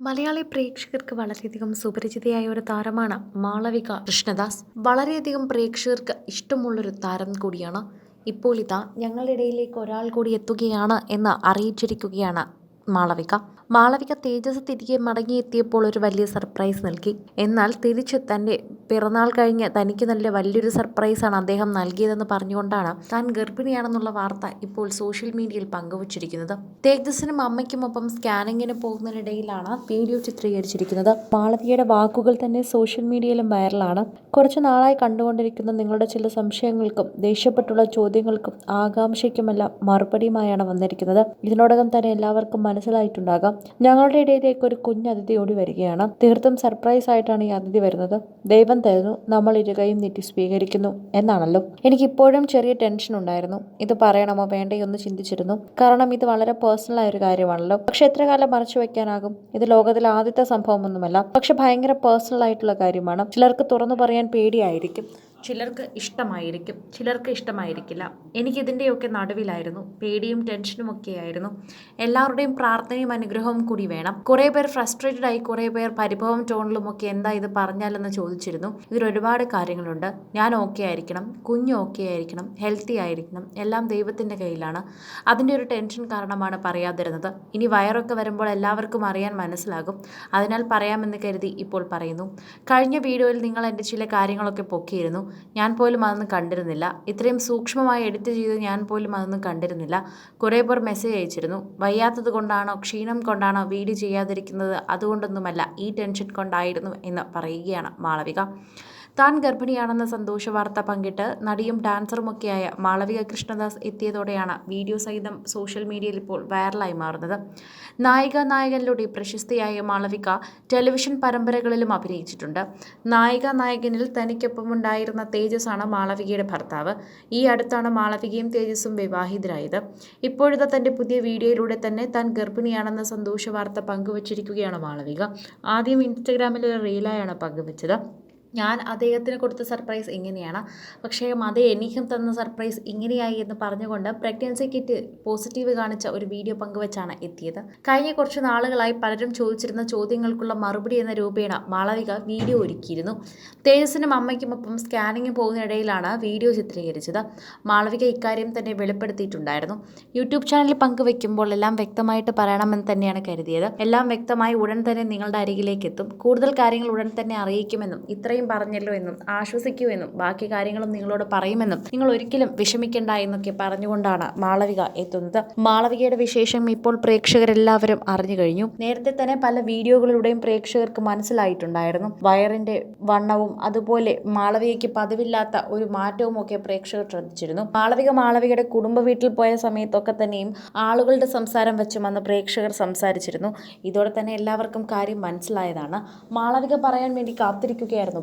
മലയാളി പ്രേക്ഷകർക്ക് വളരെയധികം സുപരിചിതയായ ഒരു താരമാണ് മാളവിക കൃഷ്ണദാസ്. വളരെയധികം പ്രേക്ഷകർക്ക് ഇഷ്ടമുള്ളൊരു താരം കൂടിയാണ്. ഇപ്പോൾ ഇതാ ഞങ്ങളുടെ ഇടയിലേക്ക് ഒരാൾ കൂടി എത്തുകയാണ് എന്ന് അറിയിച്ചിരിക്കുകയാണ് മാളവിക. മാളവിക തേജസ് തിരികെ മടങ്ങിയെത്തിയപ്പോൾ ഒരു വലിയ സർപ്രൈസ് നൽകി. എന്നാൽ തിരിച്ച് തന്റെ പിറന്നാൾ കഴിഞ്ഞ് തനിക്ക് നല്ല വലിയൊരു സർപ്രൈസാണ് അദ്ദേഹം നൽകിയതെന്ന് പറഞ്ഞുകൊണ്ടാണ് താൻ ഗർഭിണിയാണെന്നുള്ള വാർത്ത ഇപ്പോൾ സോഷ്യൽ മീഡിയയിൽ പങ്കുവച്ചിരിക്കുന്നത്. തേജസിനും അമ്മയ്ക്കുമൊപ്പം സ്കാനിങ്ങിന് പോകുന്നതിനിടയിലാണ് വീഡിയോ ചിത്രീകരിച്ചിരിക്കുന്നത്. മാളവികയുടെ വാക്കുകൾ തന്നെ സോഷ്യൽ മീഡിയയിലും വൈറലാണ് കുറച്ചു നാളായി കണ്ടുകൊണ്ടിരിക്കുന്ന നിങ്ങളുടെ ചില സംശയങ്ങൾക്കും ദേഷ്യപ്പെട്ടുള്ള ചോദ്യങ്ങൾക്കും ആകാംക്ഷയ്ക്കുമെല്ലാം മറുപടിയുമായാണ് വന്നിരിക്കുന്നത്. ഇതിനോടകം തന്നെ എല്ലാവർക്കും മനസ്സിലായിട്ടുണ്ടാകാം. ഞങ്ങളുടെ ഇടയിലേക്ക് ഒരു കുഞ്ഞ് അതിഥി ഓടി വരികയാണ്. തീർത്തും സർപ്രൈസ് ആയിട്ടാണ് ഈ അതിഥി വരുന്നത്. ദൈവം തരുന്നു. നമ്മൾ ഇരുകയും നീട്ടി സ്വീകരിക്കുന്നു എന്നാണല്ലോ. എനിക്ക് ഇപ്പോഴും ചെറിയ ടെൻഷൻ ഉണ്ടായിരുന്നു. ഇത് പറയണമോ വേണ്ടേ എന്ന് ചിന്തിച്ചിരുന്നു. കാരണം ഇത് വളരെ പേഴ്സണൽ ആയ ഒരു കാര്യമാണല്ലോ. പക്ഷെ എത്ര കാലം മറച്ചു വെക്കാനാകും? ഇത് ലോകത്തിലെ ആദ്യത്തെ സംഭവമൊന്നുമല്ല. പക്ഷെ ഭയങ്കര പേഴ്സണൽ ആയിട്ടുള്ള കാര്യമാണ്. ചിലർക്ക് തുറന്നു പറയാൻ പേടിയായിരിക്കും. ചിലർക്ക് ഇഷ്ടമായിരിക്കും. ചിലർക്ക് ഇഷ്ടമായിരിക്കില്ല. എനിക്കിതിന്റെയൊക്കെ നടുവിലായിരുന്നു. പേടിയും ടെൻഷനും ഒക്കെ ആയിരുന്നു എല്ലാവരുടെയും പ്രാർത്ഥനയും അനുഗ്രഹവും കൂടി വേണം. കുറേ പേർ ഫ്രസ്ട്രേറ്റഡ് ആയി കുറേ പേർ പരിഭവം ടോണിലും ഒക്കെ എന്താ ഇത് പറഞ്ഞാലെന്ന് ചോദിച്ചിരുന്നു. ഇതിൽ ഒരുപാട് കാര്യങ്ങളുണ്ട്. ഞാൻ ഓക്കെ ആയിരിക്കണം. കുഞ്ഞ് ഓക്കെ ആയിരിക്കണം. ഹെൽത്തി ആയിരിക്കണം. എല്ലാം ദൈവത്തിന്റെ കയ്യിലാണ്. അതിന്റെ ഒരു ടെൻഷൻ കാരണമാണ് പറയാതിരുന്നത്. ഇനി വയറൊക്കെ വരുമ്പോൾ എല്ലാവർക്കും അറിയാൻ മനസ്സിലാകും. അതിനാൽ പറയാമെന്ന് കരുതി ഇപ്പോൾ പറയുന്നു. കഴിഞ്ഞ വീഡിയോയിൽ നിങ്ങൾ എന്റെ ചില കാര്യങ്ങളൊക്കെ പൊക്കിയിരുന്നു. ഞാൻ പോലും അതൊന്നും കണ്ടിരുന്നില്ല. ഇത്രയും സൂക്ഷ്മമായി എഡിറ്റ് ചെയ്ത് ഞാൻ പോലും അതൊന്നും കണ്ടിരുന്നില്ല. കുറേ പേർ മെസ്സേജ് അയച്ചിരുന്നു. വയ്യാത്തത് കൊണ്ടാണോ ക്ഷീണം കൊണ്ടാണോ വീട് ചെയ്യാതിരിക്കുന്നത് അതുകൊണ്ടൊന്നുമല്ല ഈ ടെൻഷൻ കൊണ്ടായിരുന്നു എന്ന് പറയുകയാണ് മാളവിക. താൻ ഗർഭിണിയാണെന്ന സന്തോഷ വാർത്ത പങ്കിട്ട് നടിയും ഡാൻസറുമൊക്കെയായ മാളവിക കൃഷ്ണദാസ് എത്തിയതോടെയാണ് വീഡിയോ സഹിതം സോഷ്യൽ മീഡിയയിൽ ഇപ്പോൾ വൈറലായി മാറുന്നത്. നായിക നായകനിലൂടെ പ്രശസ്തിയായ മാളവിക ടെലിവിഷൻ പരമ്പരകളിലും അഭിനയിച്ചിട്ടുണ്ട്. നായിക നായകനിൽ തനിക്കൊപ്പം ഉണ്ടായിരുന്ന തേജസാണ് മാളവികയുടെ ഭർത്താവ്. ഈ അടുത്താണ് മാളവികയും തേജസും വിവാഹിതരായത്. ഇപ്പോഴത്തെ തന്റെ പുതിയ വീഡിയോയിലൂടെ തന്നെ താൻ ഗർഭിണിയാണെന്ന സന്തോഷ വാർത്ത പങ്കുവച്ചിരിക്കുകയാണ് മാളവിക. ആദ്യം ഇൻസ്റ്റഗ്രാമിൽ ഒരു റീലായാണ് പങ്കുവച്ചത്. ഞാൻ അദ്ദേഹത്തിന് കൊടുത്ത സർപ്രൈസ് ഇങ്ങനെയാണ്. പക്ഷേ മത എനിക്കും തന്ന സർപ്രൈസ് ഇങ്ങനെയായി എന്ന് പറഞ്ഞുകൊണ്ട് പ്രഗ്നൻസി കിറ്റ് പോസിറ്റീവ് കാണിച്ച ഒരു വീഡിയോ പങ്കുവച്ചാണ് എത്തിയത്. കഴിഞ്ഞ കുറച്ച് നാളുകളായി പലരും ചോദിച്ചിരുന്ന ചോദ്യങ്ങൾക്കുള്ള മറുപടി എന്ന രൂപേണ മാളവിക വീഡിയോ ഒരുക്കിയിരുന്നു. തേജസിനും അമ്മയ്ക്കുമൊപ്പം സ്കാനിങ് പോകുന്നതിനിടയിലാണ് വീഡിയോ ചിത്രീകരിച്ചത്. മാളവിക ഇക്കാര്യം തന്നെ വെളിപ്പെടുത്തിയിട്ടുണ്ടായിരുന്നു. യൂട്യൂബ് ചാനലിൽ പങ്കുവെക്കുമ്പോൾ എല്ലാം വ്യക്തമായിട്ട് പറയണമെന്ന് തന്നെയാണ് കരുതിയത്. എല്ലാം വ്യക്തമായി ഉടൻ തന്നെ നിങ്ങളുടെ അരികിലേക്ക് എത്തും. കൂടുതൽ കാര്യങ്ങൾ ഉടൻ തന്നെ അറിയിക്കുമെന്നും ഇത്രയും പറഞ്ഞല്ലോ എന്നും ആശ്വസിക്കൂ എന്നും ബാക്കി കാര്യങ്ങളും നിങ്ങളോട് പറയുമെന്നും നിങ്ങൾ ഒരിക്കലും വിഷമിക്കേണ്ട എന്നൊക്കെ പറഞ്ഞുകൊണ്ടാണ് മാളവിക എത്തുന്നത്. മാളവികയുടെ വിശേഷം ഇപ്പോൾ പ്രേക്ഷകരെല്ലാവരും അറിഞ്ഞു കഴിഞ്ഞു. നേരത്തെ തന്നെ പല വീഡിയോകളിലൂടെയും പ്രേക്ഷകർക്ക് മനസ്സിലായിട്ടുണ്ടായിരുന്നു. വയറിന്റെ വണ്ണവും അതുപോലെ മാളവികയ്ക്ക് പതിവില്ലാത്ത ഒരു മാറ്റവും ഒക്കെ പ്രേക്ഷകർ ശ്രദ്ധിച്ചിരുന്നു. മാളവിക മാളവികയുടെ കുടുംബ വീട്ടിൽ പോയ സമയത്തൊക്കെ തന്നെയും ആളുകളുടെ സംസാരം വെച്ചും അന്ന് പ്രേക്ഷകർ സംസാരിച്ചിരുന്നു. ഇതോടെ തന്നെ എല്ലാവർക്കും കാര്യം മനസ്സിലായതാണ്. മാളവിക പറയാൻ വേണ്ടി കാത്തിരിക്കുകയായിരുന്നു